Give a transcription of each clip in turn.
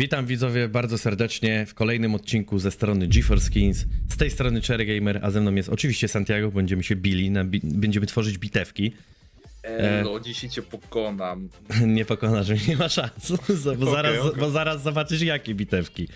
Witam widzowie bardzo serdecznie w kolejnym odcinku ze strony GeForce Skins. Z tej strony Cherry Gamer, a ze mną jest oczywiście Santiago. Będziemy się bili, na będziemy tworzyć bitewki. Elo, dzisiaj cię pokonam. nie pokonasz nie ma szans, bo, Okej, zaraz, okej. bo zaraz zobaczysz jakie bitewki.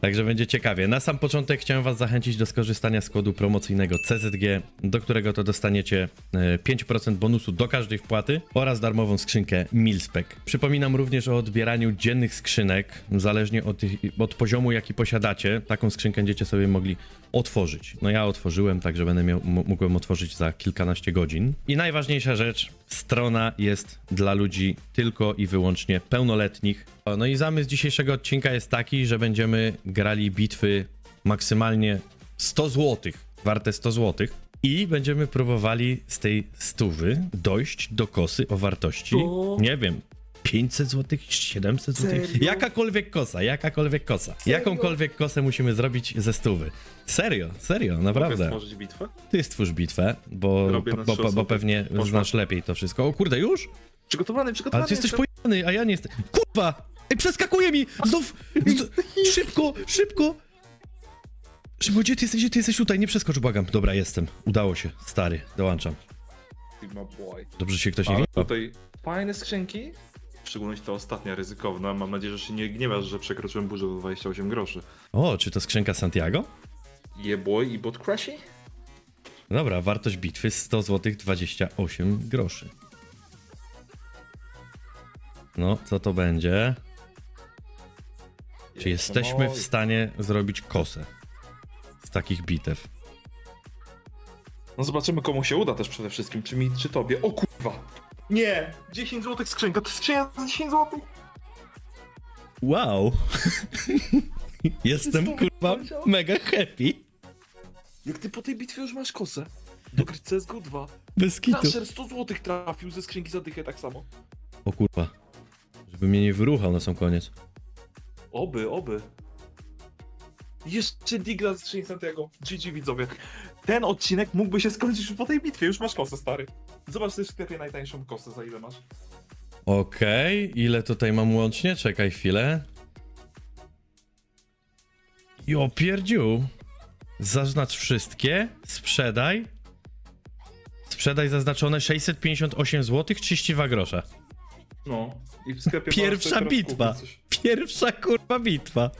Także będzie ciekawie. Na sam początek chciałem was zachęcić do skorzystania z kodu promocyjnego CZG, do którego to dostaniecie e, 5% bonusu do każdej wpłaty oraz darmową skrzynkę Milspec. Przypominam również o odbieraniu dziennych skrzynek, zależnie od, od poziomu jaki posiadacie. Taką skrzynkę będziecie sobie mogli otworzyć. No ja otworzyłem, także będę miał, mógłbym otworzyć za kilkanaście godzin. I najważniejsza rzecz, strona jest dla ludzi tylko i wyłącznie pełnoletnich. No i zamysł dzisiejszego odcinka jest taki, że będziemy grali bitwy maksymalnie 100 zł, warte 100 zł. I będziemy próbowali z tej stówy dojść do kosy o wartości, To? nie wiem, 500 zł, 700 zł. Serio? Jakakolwiek kosa, jakakolwiek kosa. Serio? Jakąkolwiek kosę musimy zrobić ze stówy. Serio, serio, Mogę naprawdę. stworzyć bitwę? Ty stwórz bitwę, bo, Robię bo, na bo, trzy bo, osoby. pewnie Poszło. znasz lepiej to wszystko. O kurde, już? Przygotowany, przygotowany. Ale ty jesteś jestem. pojany, a ja nie jestem. Kurwa! Ej, przeskakuje mi! Znów! Z... Szybko, szybko! Szybko, gdzie ty jesteś? Gdzie ty jesteś tutaj? Nie przeskocz, błagam. Dobra, jestem. Udało się. Stary, dołączam. Ty ma boy. Dobrze że się ktoś nie Ale wie. tutaj fajne skrzynki. W szczególności ta ostatnia ryzykowna. Mam nadzieję, że się nie gniewasz, że przekroczyłem burzę do 28 groszy. O, czy to skrzynka Santiago? Je boy i bot crashy? Dobra, wartość bitwy 100 zł 28 groszy. No, co to będzie? Czy jesteśmy w stanie zrobić kosę z takich bitew? No zobaczymy komu się uda też przede wszystkim. Czy mi, czy tobie. O kurwa! Nie! 10 zł skrzynka, to skrzynia za 10 zł! Wow! Jestem kurwa mega happy. Jak ty po tej bitwie już masz kosę? Do gry CSGO 2. Bez kitu. Nasher 100 zł trafił ze skrzynki za dychę tak samo. O kurwa. Żeby mnie nie wyruchał na sam koniec. Oby, oby. Jeszcze Digla z skrzyni Santiago. GG widzowie. Ten odcinek mógłby się skończyć już po tej bitwie. Już masz kosę, stary. Zobacz też w sklepie najtańszą kosę, za ile masz. Okej, ile tutaj mam łącznie? Czekaj chwilę. Jo, pierdziu. Zaznacz wszystkie, sprzedaj. Sprzedaj zaznaczone 658 zł 32 grosze. No. I w sklepie Pierwsza możesz sobie teraz bitwa. kupić coś. Pierwsza kurwa bitwa.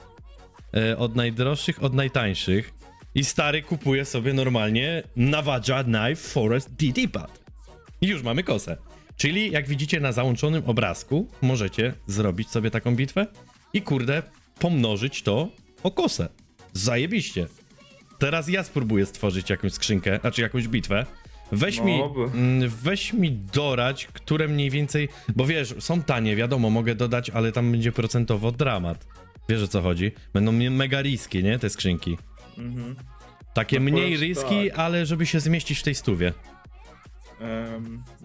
E, od najdroższych, od najtańszych. I stary kupuje sobie normalnie Navaja Knife Forest DD Pad. I już mamy kosę. Czyli jak widzicie na załączonym obrazku, możecie zrobić sobie taką bitwę i kurde, pomnożyć to o kosę. Zajebiście. Teraz ja spróbuję stworzyć jakąś skrzynkę, znaczy jakąś bitwę. Weź No, mi, oby. mm, weź mi dorać, które mniej więcej, bo wiesz, są tanie, wiadomo, mogę dodać, ale tam będzie procentowo dramat. Wiesz o co chodzi? Będą mnie mega riskie, nie, te skrzynki. Mhm. Takie No mniej powiem ci riski, tak. ale żeby się zmieścić w tej stówie.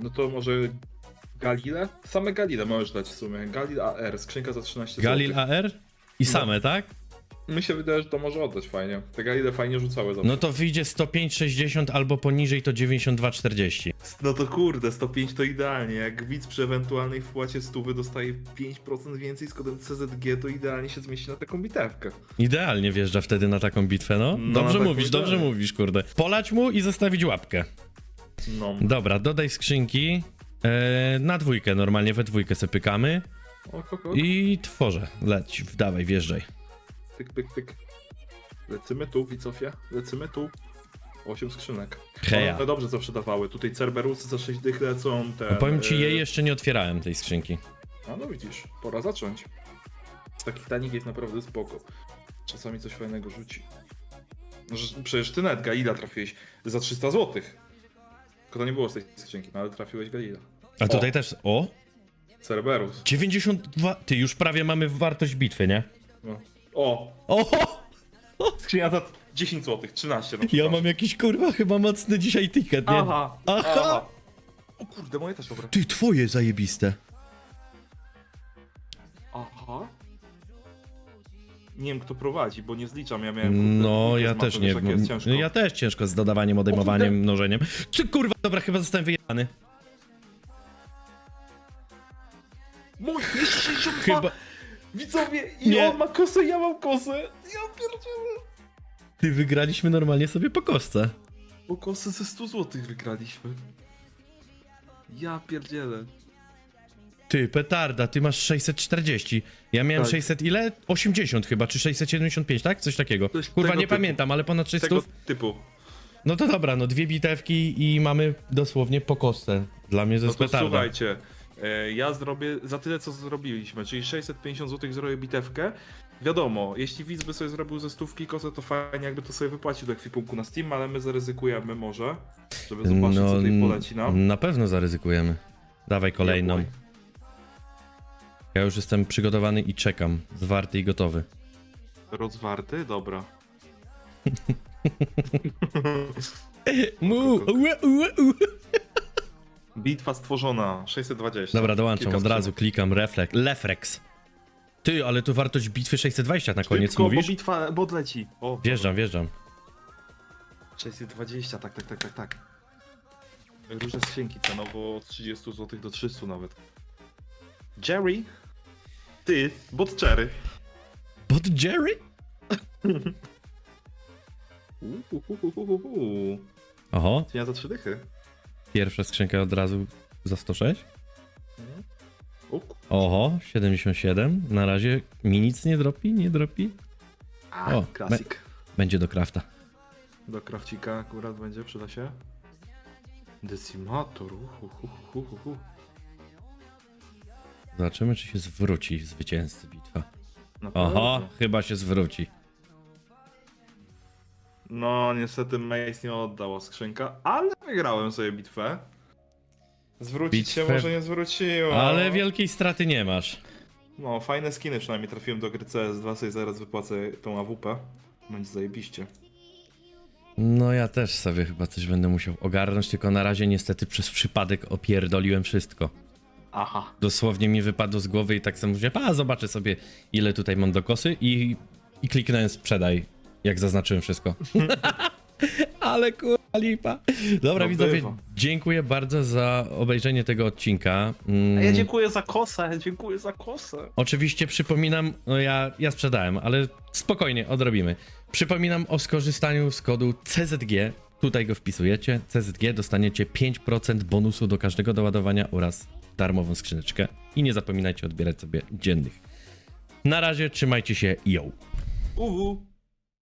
No to może Galile? Same Galile możesz dać w sumie. Galil AR, skrzynka za 13 Galil zł. AR i No. same, tak? Mi się wydaje, że to może oddać fajnie. Te Galile fajnie rzucały zawsze. No to wyjdzie 105,60 albo poniżej to 92,40. No to kurde, 105 to idealnie. Jak widz przy ewentualnej wpłacie stówy dostaje 5% więcej z kodem CZG, to idealnie się zmieści na taką bitewkę. Idealnie wjeżdża wtedy na taką bitwę, no. No, Dobrze taką mówisz, dobrze idealnie. mówisz, kurde. Polać mu i zostawić łapkę. No. Dobra, dodaj skrzynki. E, na dwójkę, normalnie we dwójkę se pykamy. Ok, ok, ok. I tworzę. Leć, dawaj, wjeżdżaj. Pyk, pyk, pyk. Lecymy tu, Wicofie. Lecymy tu. 8 skrzynek. Heja. One dobrze zawsze dawały. Tutaj Cerberusy za 6 dych lecą. No powiem ci, jej jeszcze nie otwierałem tej skrzynki. A no widzisz, pora zacząć. Z takich tanich jest naprawdę spoko. Czasami coś fajnego rzuci. Przecież ty nawet Galila trafiłeś za 300 zł. Tylko to nie było z tej skrzynki, no ale trafiłeś Galila. A tutaj O. też. O! Cerberus. 92. Ty już prawie mamy wartość bitwy, nie? No. O! O! Skrzynia za 10 zł, 13 na Ja przykład. mam jakiś kurwa chyba mocny dzisiaj ticket, nie? Aha, Aha. aha. O kurde, moje też dobre. Ty, twoje zajebiste. Aha. Nie wiem kto prowadzi, bo nie zliczam, ja miałem... kurde, No, ja z też mapy, nie. wiesz, jest ciężko. Ja też ciężko z dodawaniem, odejmowaniem, mnożeniem. Ty kurwa, dobra, chyba zostałem wyjebany. Mój, jeszcze 62! Chyba. Widzowie, i Nie. on ma kosę, ja mam kosę. Ja pierdzielę. Ty wygraliśmy normalnie sobie po kostce. Po kosę ze 100 zł wygraliśmy. Ja pierdzielę. Ty, petarda, ty masz 640. Ja miałem Tak. 600 ile? 80 chyba, czy 675, tak? Coś takiego. Coś Kurwa, tego nie typu. pamiętam, ale ponad 300. Tego typu. No to dobra, no dwie bitewki i mamy dosłownie po kostce. Dla mnie to No jest to petarda. słuchajcie, e, ja zrobię za tyle, co zrobiliśmy, czyli 650 zł zrobię bitewkę. Wiadomo, jeśli widz by sobie zrobił ze stówki kosę, to fajnie, jakby to sobie wypłacił do ekwipunku na Steam, ale my zaryzykujemy może, żeby zobaczyć, co tutaj poleci nam. na pewno zaryzykujemy. Dawaj kolejną. Ja już jestem przygotowany i czekam. Zwarty i gotowy. Rozwarty? Dobra. Mu, ue, ue, ue. Bitwa stworzona, 620. Dobra, dołączam, Kilka od razu klikam reflex. Lefrex. Ty, ale tu wartość bitwy 620 na koniec Szybko, mówisz? bo bitwa, bo odleci. O, Wjeżdżam, wjeżdżam. 620, tak, tak, tak, tak, tak. Różne skrzynki cenowo od 30 zł do 300 nawet. Jerry? Ty, bot Cherry. Bot Jerry? Uhuhuhuhuhu. Oho, ja za trzy dychy. pierwsza skrzynka od razu za 106. O, ku- Oho, 77. Na razie mi nic nie dropi, nie dropi. A, O, klasik. Będzie do krafta. Do krawcika akurat będzie, przyda się. Decimator. uhuhuhuhu. Zobaczymy, czy się zwróci zwycięzcy bitwa. Na Oho, pewno. chyba się zwróci. No, niestety Mace nie oddała skrzynka, ale wygrałem sobie bitwę. Zwrócić się Bitwę- może nie zwróciło. Ale wielkiej straty nie masz. No, fajne skiny przynajmniej trafiłem do gry CS2, sobie zaraz wypłacę tą AWP. Będzie zajebiście. No ja też sobie chyba coś będę musiał ogarnąć, tylko na razie niestety przez przypadek opierdoliłem wszystko. Aha. Dosłownie mi wypadło z głowy i tak sobie mówię, a zobaczę sobie ile tutaj mam do kosy i, i kliknąłem sprzedaj, jak zaznaczyłem wszystko. Ale kurwa lipa. Dobra No widzowie, bywa. dziękuję bardzo za obejrzenie tego odcinka. Mm, A ja dziękuję za kosę, dziękuję za kosę. Oczywiście przypominam, no ja, ja sprzedałem, ale spokojnie, odrobimy. Przypominam o skorzystaniu z kodu CZG. Tutaj go wpisujecie. CZG dostaniecie 5% bonusu do każdego doładowania oraz darmową skrzyneczkę. I nie zapominajcie odbierać sobie dziennych. Na razie trzymajcie się, yo! Uhu.